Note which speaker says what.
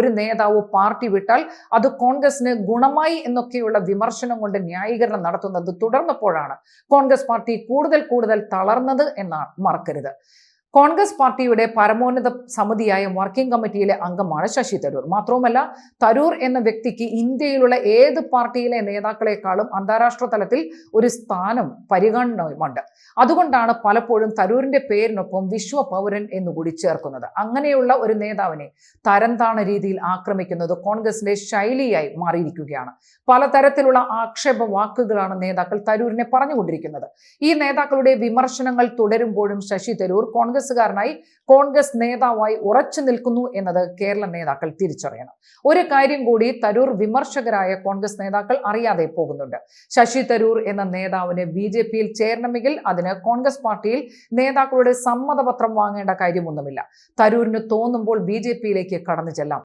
Speaker 1: ഒരു നേതാവ് പാർട്ടി വിട്ടാൽ അത് കോൺഗ്രസിന് ഗുണമായി എന്നൊക്കെയുള്ള വിമർശനം കൊണ്ട് ന്യായീകരണം നടത്തുന്നത് തുടർന്നപ്പോഴാണ് കോൺഗ്രസ് പാർട്ടി കൂടുതൽ കൂടുതൽ തളർന്നത് എന്നാണ് മറക്കരുത്. കോൺഗ്രസ് പാർട്ടിയുടെ പരമോന്നത സമിതിയായ വർക്കിംഗ് കമ്മിറ്റിയിലെ അംഗമാണ് ശശി തരൂർ. മാത്രവുമല്ല തരൂർ എന്ന വ്യക്തിക്ക് ഇന്ത്യയിലുള്ള ഏത് പാർട്ടിയിലെ നേതാക്കളെക്കാളും അന്താരാഷ്ട്ര തലത്തിൽ ഒരു സ്ഥാനം പരിഗണനയുമുണ്ട്. അതുകൊണ്ടാണ് പലപ്പോഴും തരൂരിന്റെ പേരിനൊപ്പം വിശ്വ പൗരൻ എന്നുകൂടി ചേർക്കുന്നത്. അങ്ങനെയുള്ള ഒരു നേതാവിനെ തരംതാണ രീതിയിൽ ആക്രമിക്കുന്നത് കോൺഗ്രസിന്റെ ശൈലിയായി മാറിയിരിക്കുകയാണ്. പലതരത്തിലുള്ള ആക്ഷേപ വാക്കുകളാണ് നേതാക്കൾ തരൂരിനെ പറഞ്ഞുകൊണ്ടിരിക്കുന്നത്. ഈ നേതാക്കളുടെ വിമർശനങ്ങൾ തുടരുമ്പോഴും ശശി തരൂർ കോൺഗ്രസുകാരനായി കോൺഗ്രസ് നേതാവായി ഉറച്ചു നിൽക്കുന്നു എന്നത് കേരള നേതാക്കൾ തിരിച്ചറിയണം. ഒരു കാര്യം കൂടി തരൂർ വിമർശകരായ കോൺഗ്രസ് നേതാക്കൾ അറിയാതെ പോകുന്നുണ്ട്. ശശി തരൂർ എന്ന നേതാവിന് ബി ജെ പിയിൽ ചേരണമെങ്കിൽ അതിന് കോൺഗ്രസ് പാർട്ടിയിൽ നേതാക്കളുടെ സമ്മതപത്രം വാങ്ങേണ്ട കാര്യമൊന്നുമില്ല. തരൂരിന് തോന്നുമ്പോൾ ബി ജെ പിയിലേക്ക് കടന്നു ചെല്ലാം.